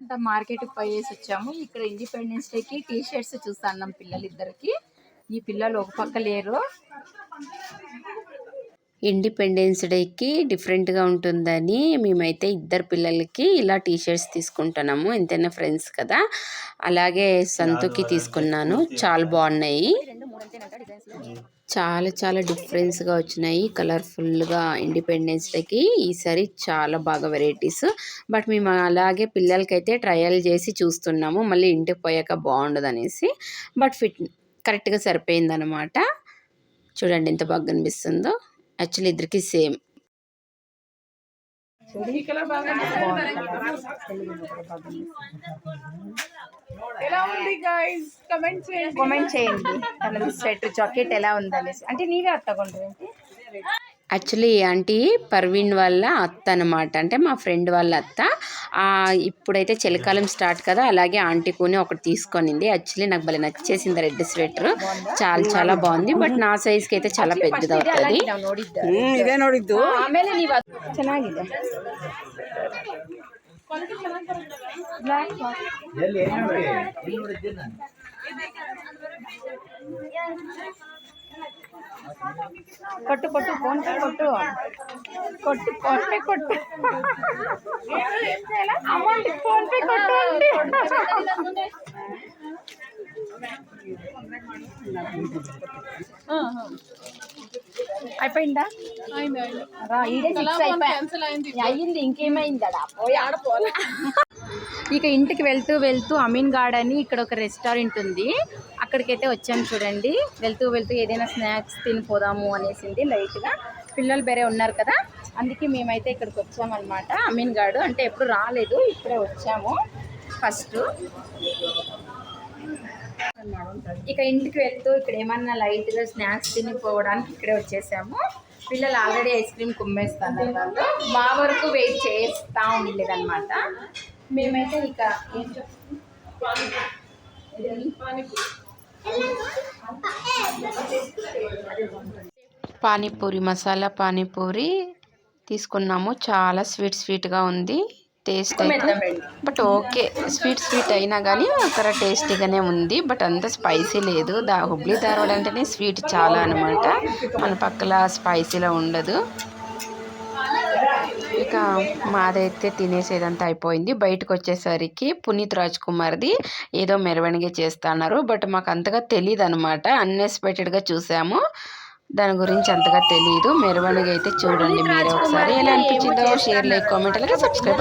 అంతా మార్కెట్ పోయేసి వచ్చాము. ఇక్కడ ఇండిపెండెన్స్ డేకి టీ షర్ట్స్ చూస్తున్నాం పిల్లలిద్దరికి. ఈ పిల్లలు ఒక పక్క లేరు. ఇండిపెండెన్స్ డేకి డిఫరెంట్గా ఉంటుందని మేమైతే ఇద్దరు పిల్లలకి ఇలా టీ షర్ట్స్ తీసుకుంటున్నాము. ఎంతైనా ఫ్రెండ్స్ కదా. అలాగే సంతుకి తీసుకున్నాను. చాలా బాగున్నాయి. చాలా చాలా డిఫరెన్స్గా వచ్చినాయి. కలర్ఫుల్గా ఇండిపెండెన్స్ డేకి. ఈసారి చాలా బాగా వెరైటీస్. బట్ మేము అలాగే పిల్లలకైతే ట్రయల్ చేసి చూస్తున్నాము. మళ్ళీ ఇంటికి పోయాక బాగుండదు అనేసి బట్ ఫిట్ కరెక్ట్గా సరిపోయిందనమాట. చూడండి ఎంత బాగా కనిపిస్తుందో. యాక్చువల్లీ ఇద్దరికి సేమ్. ఎలా ఉంది గైస్ కమెంట్ చేయండి. కామెంట్ చేయండి. తనది స్వెటర్ జాకెట్ ఎలా ఉందనేసి. అంటే నీవే అత్తకుండా యాక్చువల్లీ ఈ ఆంటీ పర్వీన్ వాళ్ళ అత్త అనమాట అంటే మా ఫ్రెండ్ వాళ్ళ అత్త ఆ, ఇప్పుడైతే చలికాలం స్టార్ట్ కదా అలాగే ఆంటీ కొని ఒకటి తీసుకొనింది యాక్చువల్లీ నాకు భలే నచ్చేసింది రెడ్ స్వెటర్ చాలా చాలా బాగుంది బట్ నా సైజ్కి అయితే చాలా పెద్దది అవుతుంది ನೋಡಿದ್ದ ಇದೇ ನೋಡಿದ್ದು ಆಮೇಲೆ ನೀವು ಅದ್- ಚೆನ್ನಾಗಿದೆ Black కొట్టు కొట్టు ఫోన్ కొట్టు. కొట్టు కొట్టే కొట్టు. అమ్మండి ఫోన్ పే కొట్టండి అయిపోయిందా? అయింది ఇంకేమైందా పోయి ఆడపోలే ఇక ఇంటికి వెళ్తూ వెళ్తూ అమీన్ గార్డ్ అని ఇక్కడ ఒక రెస్టారెంట్ ఉంది. అక్కడికైతే వచ్చాము చూడండి. వెళ్తూ వెళ్తూ ఏదైనా స్నాక్స్ తినిపోదాము అనేసింది లైట్గా. పిల్లలు వేరే ఉన్నారు కదా. అందుకే మేమైతే ఇక్కడికి వచ్చామన్నమాట. అమీన్ గార్డు అంటే ఎప్పుడు రాలేదు ఇప్పుడే వచ్చాము ఫస్ట్. ఇక ఇంటికి వెళ్తూ ఇక్కడ ఏమన్నా లైట్గా స్నాక్స్ తినిపోవడానికి ఇక్కడే వచ్చేసాము. పిల్లలు ఆల్రెడీ ఐస్ క్రీమ్ కుమ్మేస్తాను వాళ్ళు. మా వరకు వెయిట్ చేస్తూ ఉండలేదన్నమాట మేమైతే ఇక ఏం చెప్తాం పానీపూరి మసాలా పానీపూరి తీసుకున్నాము. చాలా స్వీట్ స్వీట్గా ఉంది. టేస్ట్ అయితే. బట్ ఓకే స్వీట్ స్వీట్ అయినా కానీ అక్కడ టేస్టీగానే ఉంది. బట్ అంత స్పైసీ లేదు. దా హుబ్లీ ధారవాడ అంటేనే స్వీట్ చాలా అనమాట మన పక్కల స్పైసీలో ఉండదు. ఇక మాదైతే తినేసేదంతా అయిపోయింది. బయటకు వచ్చేసరికి పునీత్ రాజ్ కుమార్ది ఏదో మెరవణిగా చేస్తున్నారు. బట్ మాకు అంతగా తెలియదు అనమాట అన్ఎక్స్పెక్టెడ్గా చూసాము. దాని గురించి అంతగా తెలియదు మెరవణిగా అయితే చూడండి మీరే ఒకసారి. ఎలా అనిపించిందో షేర్ లైక్ కామెంట్ అలాగే సబ్స్క్రైబ్